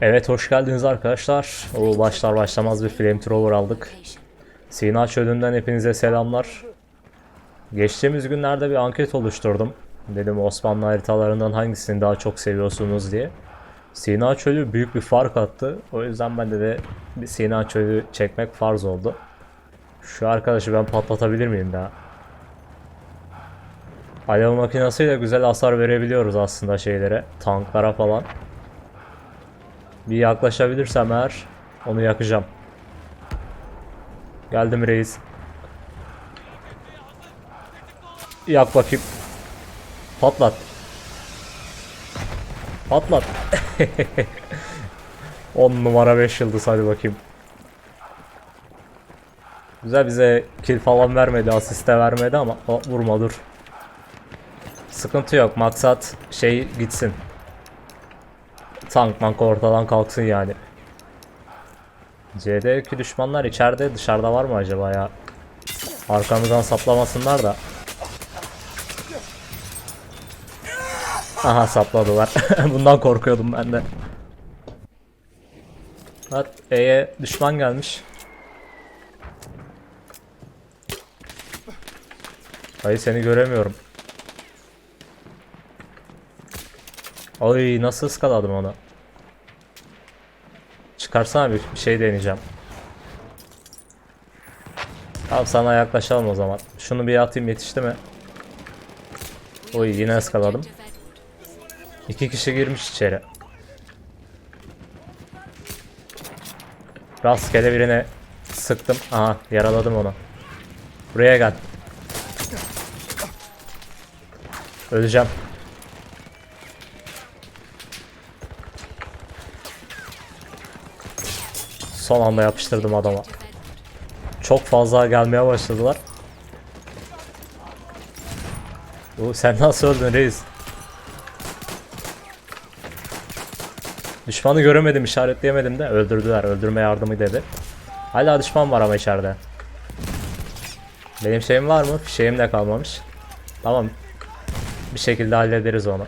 Evet hoş geldiniz arkadaşlar. O başlar başlamaz bir flamethrower aldık. Sina Çölü'nden hepinize selamlar. Geçtiğimiz günlerde bir anket oluşturdum. Dedim Osmanlı haritalarından hangisini daha çok seviyorsunuz diye. Sina Çölü büyük bir fark attı. O yüzden bende de bir Sina Çölü çekmek farz oldu. Şu arkadaşı ben patlatabilir miyim daha? Alev makinesiyle güzel hasar verebiliyoruz aslında şeylere, tanklara falan. Bir yaklaşabilirsem eğer onu yakacağım. Geldim reis. Yak bakayım. Patlat. Patlat. 10 numara 5 yıldız hadi bakayım. Güzel bize kill falan vermedi, asiste vermedi ama o, vurma dur. Sıkıntı yok. Maksat şey gitsin. Tank mank ortadan kalksın yani. C'deki düşmanlar içeride dışarıda var mı acaba ya? Arkamızdan saplamasınlar da. Aha sapladılar. Bundan korkuyordum ben de. Evet E'ye düşman gelmiş. Hayır seni göremiyorum. Ay nasıl ıskaladım onu. Çıkarsana bir bir şey deneyeceğim. Tamam sana yaklaşalım o zaman. Şunu bir atayım yetişti mi? Oy yine ıskaladım. İki kişi girmiş içeri. Rastgele birine sıktım. Aha yaraladım onu. Buraya gel. Öleceğim. Son anda yapıştırdım adama. Çok fazla gelmeye başladılar. Oo, sen nasıl öldün reis? Düşmanı göremedim, işaretleyemedim de öldürdüler. Öldürme yardımı dedi. Hala düşman var ama içeride. Benim şeyim var mı? Şeyim de kalmamış. Tamam. Bir şekilde hallederiz onu.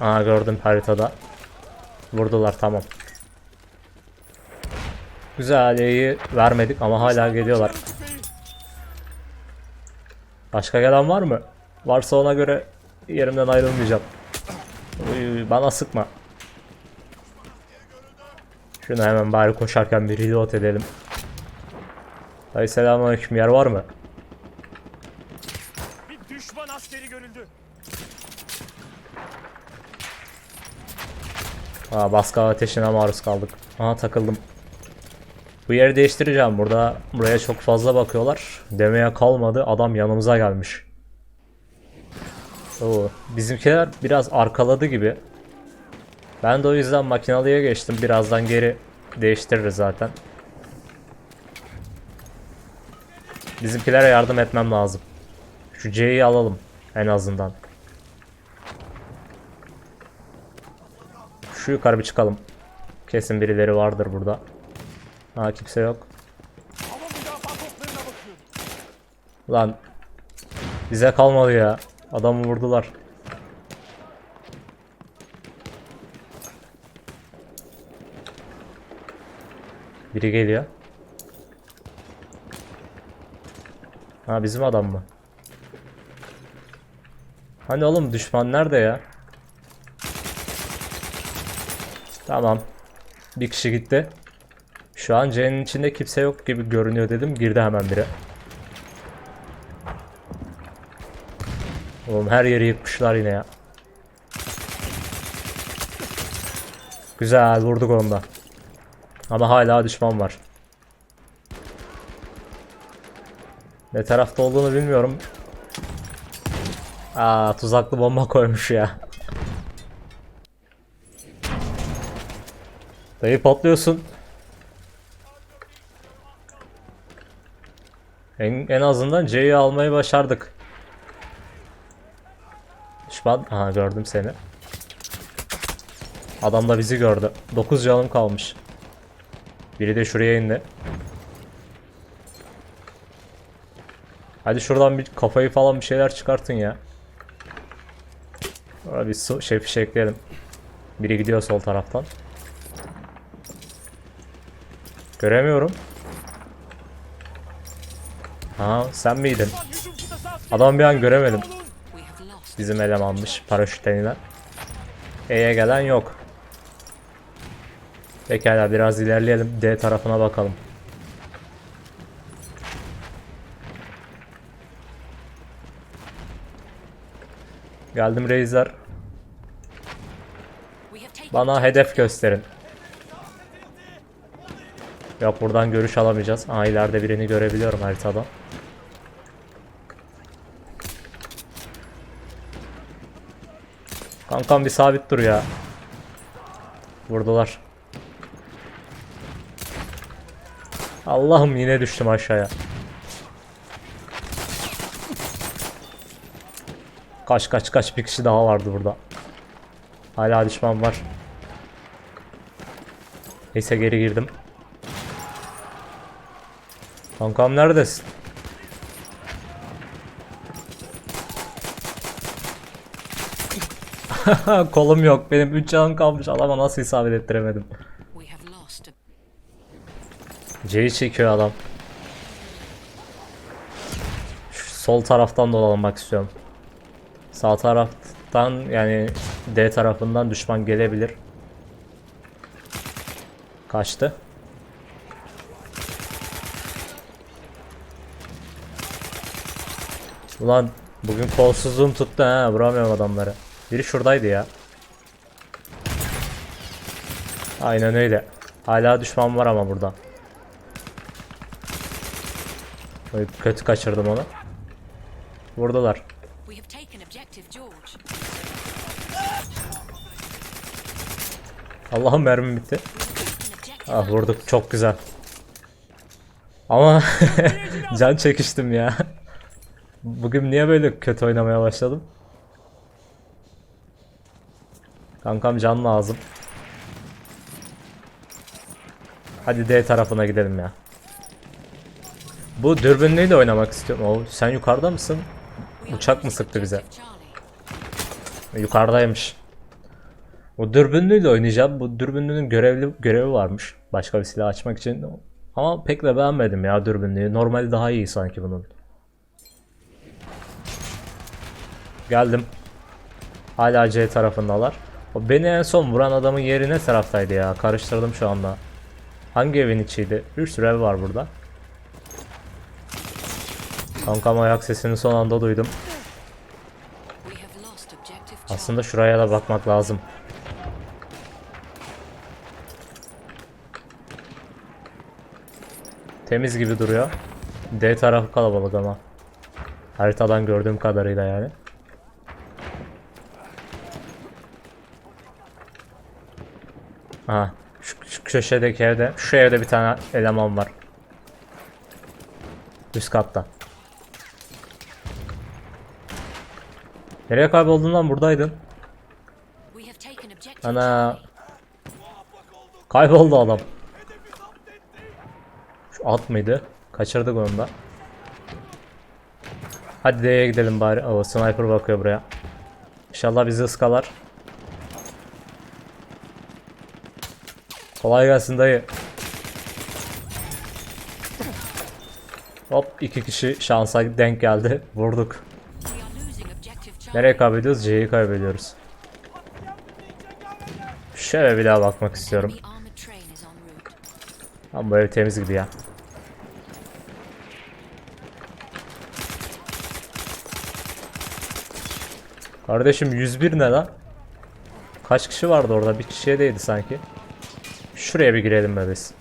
Aa gördüm haritada. Vurdular tamam. Güzel iyi vermedik ama hala geliyorlar. Başka gelen var mı? Varsa ona göre yerimden ayrılmayacağım. Uy, bana sıkma. Şunu hemen bari koşarken bir reload edelim. Dayı selamünaleyküm yer var mı? Bir düşman askeri görüldü. Aa, baskı ateşine maruz kaldık. Aha takıldım. Bu yeri değiştireceğim. Burada buraya çok fazla bakıyorlar. Demeye kalmadı. Adam yanımıza gelmiş. Oo, bizimkiler biraz arkaladı gibi. Ben de o yüzden makinalıya geçtim. Birazdan geri değiştiririz zaten. Bizimkilere yardım etmem lazım. Şu C'yi alalım en azından. Şu yukarı bir çıkalım. Kesin birileri vardır burada. Ha kimse yok. Lan bize kalmadı ya. Adamı vurdular. Biri geliyor. Ha bizim adam mı? Hani oğlum düşman nerede ya? Tamam. Bir kişi gitti. Şu an C'nin içinde kimse yok gibi görünüyor dedim. Girdi hemen biri. Oğlum her yeri yıkmışlar yine ya. Güzel vurduk onda. Ama hala düşman var. Ne tarafta olduğunu bilmiyorum. Aa tuzaklı bomba koymuş ya. Dayı patlıyorsun. En, en azından C'yi almayı başardık. Düşman. Aha gördüm seni. Adam da bizi gördü. 9 canım kalmış. Biri de şuraya indi. Hadi şuradan bir kafayı falan bir şeyler çıkartın ya. Şöyle bir şey fişekleyelim. Biri gidiyor sol taraftan. Göremiyorum. Ha sen miydin? Adam bir an göremedim. Bizim elemanmış paraşütten inen. E'ye gelen yok. Pekala biraz ilerleyelim. D tarafına bakalım. Geldim reisler. Bana hedef gösterin. Yok buradan görüş alamayacağız. Aa ileride birini görebiliyorum haritada. Kankam bir sabit dur ya. Vurdular. Allah'ım yine düştüm aşağıya. Kaç kaç kaç bir kişi daha vardı burada. Hala düşman var. Neyse geri girdim. Kankam neredesin? Kolum yok. Benim 3 canım kalmış. Adama nasıl isabet ettiremedim. C'yi çekiyor adam. Şu sol taraftan dolanmak istiyorum. Sağ taraftan yani D tarafından düşman gelebilir. Kaçtı. Ulan bugün kolsuzluğum tuttu ha vuramıyorum adamları. Biri şuradaydı ya. Aynen öyle. Hala düşman var ama burada. Oy, kötü kaçırdım onu. Vurdular. Allah'ım mermim bitti. Ah vurduk çok güzel. Ama can çekiştim ya. Bugün niye böyle kötü oynamaya başladım? Kankam can lazım. Hadi D tarafına gidelim ya. Bu dürbünlüyle oynamak istiyorum. Oo, sen yukarıda mısın? Uçak mı sıktı bize? Yukarıdaymış. Bu dürbünlüyle oynayacağım. Bu dürbünlünün görevli görevi varmış. Başka bir silah açmak için. Ama pek de beğenmedim ya dürbünlüğü. Normali daha iyi sanki bunun. Geldim. Hala C tarafındalar. O beni en son vuran adamın yeri ne taraftaydı ya? Karıştırdım şu anda. Hangi evin içiydi? Bir sürü ev var burada. Kankam ayak sesini son anda duydum. Aslında şuraya da bakmak lazım. Temiz gibi duruyor. D tarafı kalabalık ama. Haritadan gördüğüm kadarıyla yani. Aha. Şu, şu köşedeki evde. Şu evde bir tane eleman var. Üst katta. Nereye kayboldun lan buradaydın? Ana kayboldu adam. Şu at mıydı? Kaçırdık onu da. Hadi D'ye gidelim bari. Oo, sniper bakıyor buraya. İnşallah bizi ıskalar. Kolay gelsin dayı. Hop iki kişi şansa denk geldi. Vurduk. Nereye kaybediyoruz? C'yi kaybediyoruz. Şöyle bir daha bakmak istiyorum. Ama bu ev temiz gibi ya. Kardeşim 101 ne lan? Kaç kişi vardı orada? Bir kişiye değdi sanki. Şuraya bir girelim be biz.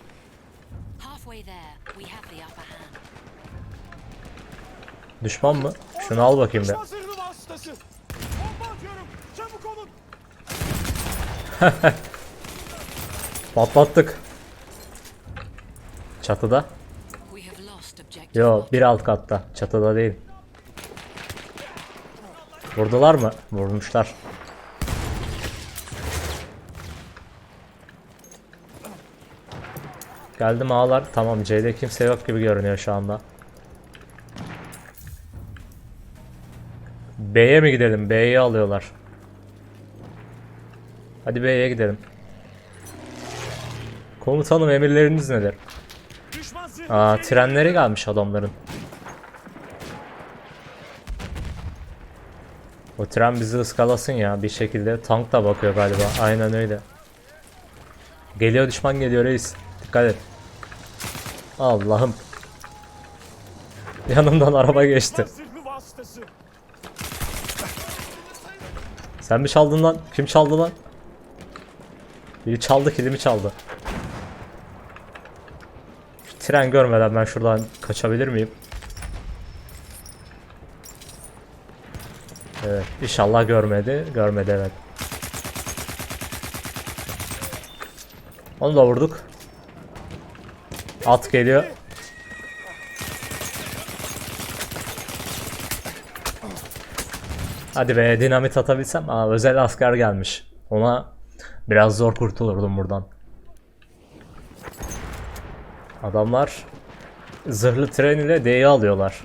Düşman mı? Şunu al bakayım be. Düşman zırhlı vasıtası. Bomba atıyorum. Çabuk olun. Patlattık. Çatıda. Yo bir alt katta. Çatıda değil. Vurdular mı? Vurmuşlar. Geldim ağlar. Tamam C'de kimse yok gibi görünüyor şu anda. B'ye mi gidelim? B'yi alıyorlar. Hadi B'ye gidelim. Komutanım emirleriniz nedir? Aa trenleri gelmiş adamların. O tren bizi ıskalasın ya bir şekilde. Tank da bakıyor galiba. Aynen öyle. Geliyor düşman geliyor reis. Dikkat et. Allah'ım. Yanımdan araba geçti. Sen mi çaldın lan? Kim çaldı lan? Biri çaldı kilimi çaldı. Şu tren görmeden ben şuradan kaçabilir miyim? Evet inşallah görmedi. Görmedi evet. Onu da vurduk. At geliyor. Hadi be dinamit atabilsem. Aa, özel asker gelmiş. Ona biraz zor kurtulurdum buradan. Adamlar zırhlı tren ile D'yi alıyorlar.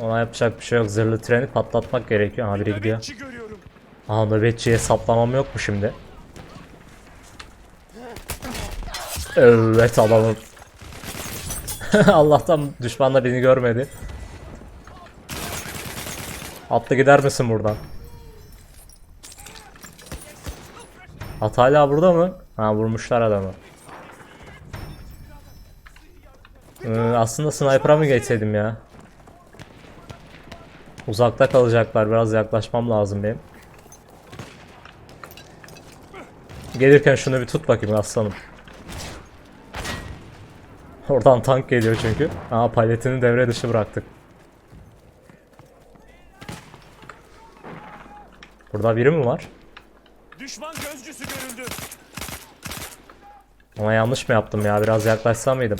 Ona yapacak bir şey yok. Zırhlı treni patlatmak gerekiyor. Ha biri gidiyor. Aa nöbetçiye saplamam yok mu şimdi? Evet adamım. Allah'tan düşman da beni görmedi. Atla gider misin buradan? At hala burada mı? Ha vurmuşlar adamı. Ee, aslında sniper'a mı geçseydim ya? Uzakta kalacaklar. Biraz yaklaşmam lazım benim. Gelirken şunu bir tut bakayım aslanım. Oradan tank geliyor çünkü. Aa paletini devre dışı bıraktık. Burada biri mi var? Düşman gözcüsü görüldü. Ama yanlış mı yaptım ya? Biraz yaklaşsam mıydım?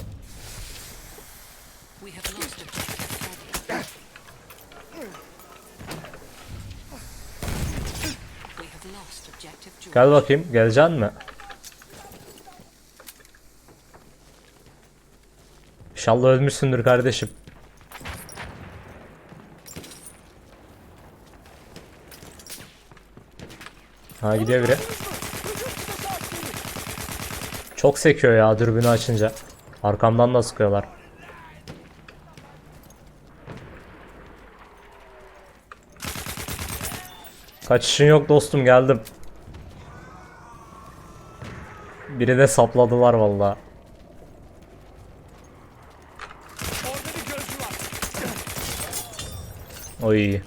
Gel bakayım. Geleceksin mi? İnşallah ölmüşsündür kardeşim. Ha gidiyor biri. Çok sekiyor ya dürbünü açınca. Arkamdan da sıkıyorlar. Kaçışın yok dostum geldim. Biri de sapladılar valla. Orada bir gözcü var. Oy.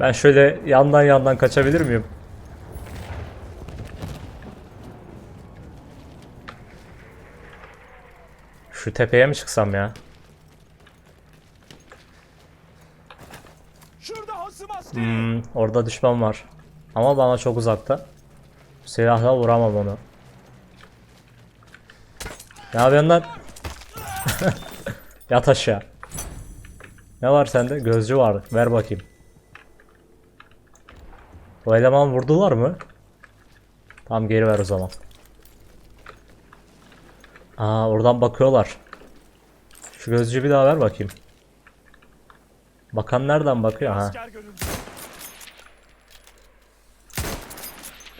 Ben şöyle yandan yandan kaçabilir miyim? Şu tepeye mi çıksam ya? Hmm, orada düşman var. Ama bana çok uzakta. Silahla vuramam onu. Ne yapıyorsun lan? Yat aşağı. Ne var sende? Gözcü var. Ver bakayım. Bu eleman vurdular mı? Tamam geri ver o zaman. Aa oradan bakıyorlar. Şu gözcüyü bir daha ver bakayım. Bakan nereden bakıyor? Ha.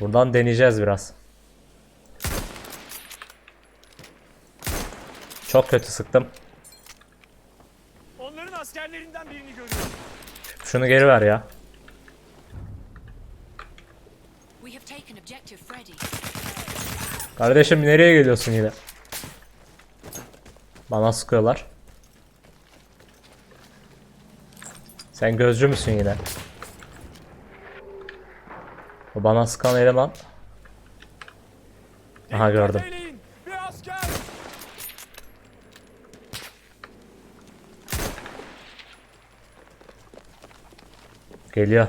Buradan deneyeceğiz biraz. Çok kötü sıktım. Onların askerlerinden birini görüyorum. Şunu geri ver ya. Kardeşim nereye geliyorsun yine? Bana sıkıyorlar. Sen gözcü müsün yine? O bana sıkan eleman. Aha gördüm. Dikkat eyleyin. Bir asker. Geliyor.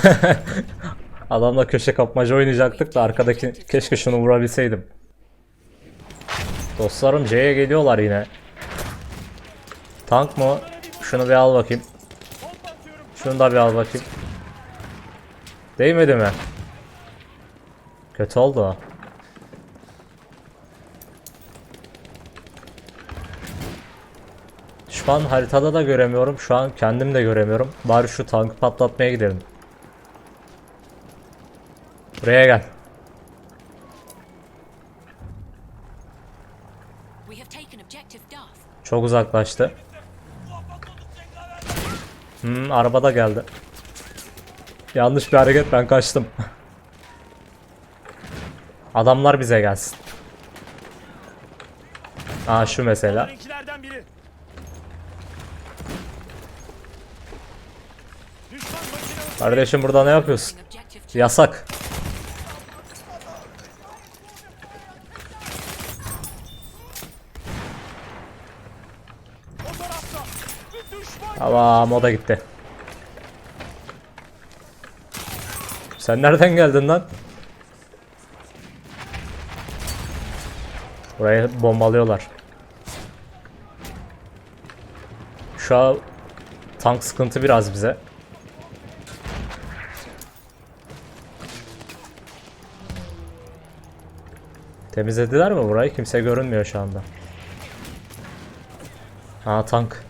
Adamla köşe kapmaca oynayacaktık da arkadaki keşke şunu vurabilseydim. Dostlarım C'ye geliyorlar yine. Tank mı? Şunu bir al bakayım. Şunu da bir al bakayım. Değmedi mi? Kötü oldu. Düşman haritada da göremiyorum. Şu an kendim de göremiyorum. Bari şu tankı patlatmaya gidelim. Buraya gel. Çok uzaklaştı. Hmm, araba da geldi. Yanlış bir hareket ben kaçtım. Adamlar bize gelsin. Aa şu mesela. Onlarınkilerden biri. Düşman makine Kardeşim burada ne yapıyorsun? Yasak. Tamam o da gitti. Sen nereden geldin lan? Burayı bombalıyorlar. Şu an tank sıkıntı biraz bize. Temizlediler mi burayı? Kimse görünmüyor şu anda. Ha tank.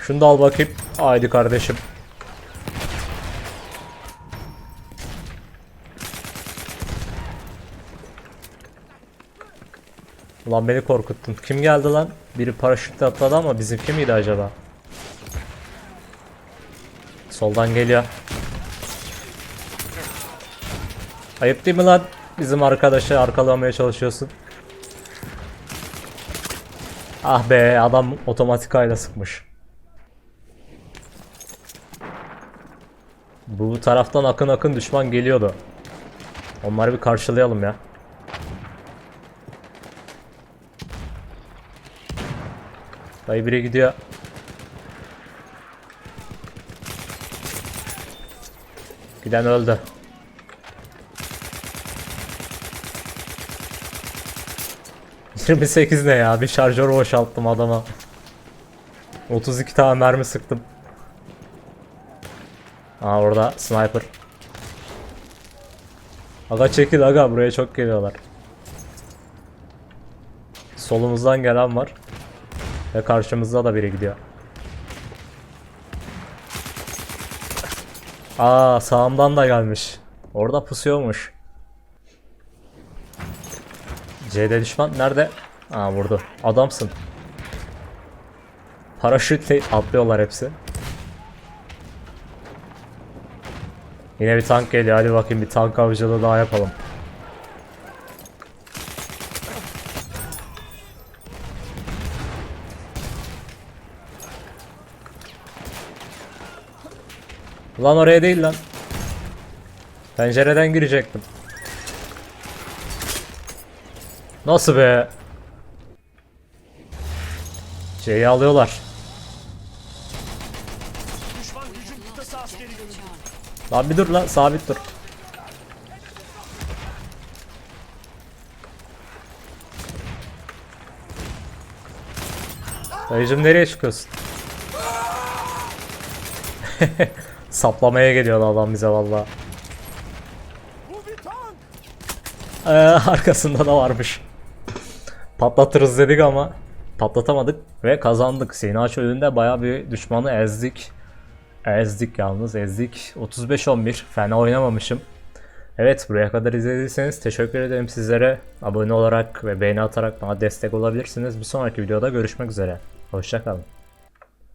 Şunu da al bakayım. Haydi kardeşim. Ulan beni korkuttun. Kim geldi lan? Biri paraşütle atladı ama bizimki miydi acaba? Soldan geliyor. Ayıp değil mi lan? Bizim arkadaşı arkalamaya çalışıyorsun. Ah be adam otomatik ayla sıkmış. Bu taraftan akın akın düşman geliyordu. Onları bir karşılayalım ya. Dayı biri gidiyor. Giden öldü. ...28 ne ya? Bir şarjör boşalttım adama. 32 tane mermi sıktım. Aa orada sniper. Aga çekil aga buraya çok geliyorlar. Solumuzdan gelen var. Ve karşımızda da biri gidiyor. Aa sağımdan da gelmiş. Orada pusuyormuş. C'de düşman nerede? Aa vurdu. Adamsın. Paraşütle atlıyorlar hepsi. Yine bir tank geliyor. Hadi bakayım bir tank avcılığı daha yapalım. Lan oraya değil lan. Pencereden girecektim. Nasıl be? Şeyi alıyorlar. Lan bir dur lan sabit dur. Dayıcım nereye çıkıyorsun? Saplamaya geliyor adam bize valla. Ee, arkasında da varmış. Patlatırız dedik ama patlatamadık ve kazandık. Sina çölünde baya bir düşmanı ezdik. Ezdik yalnız ezdik. 35-11 fena oynamamışım. Evet buraya kadar izlediyseniz teşekkür ederim sizlere. Abone olarak ve beğeni atarak bana destek olabilirsiniz. Bir sonraki videoda görüşmek üzere. Hoşçakalın.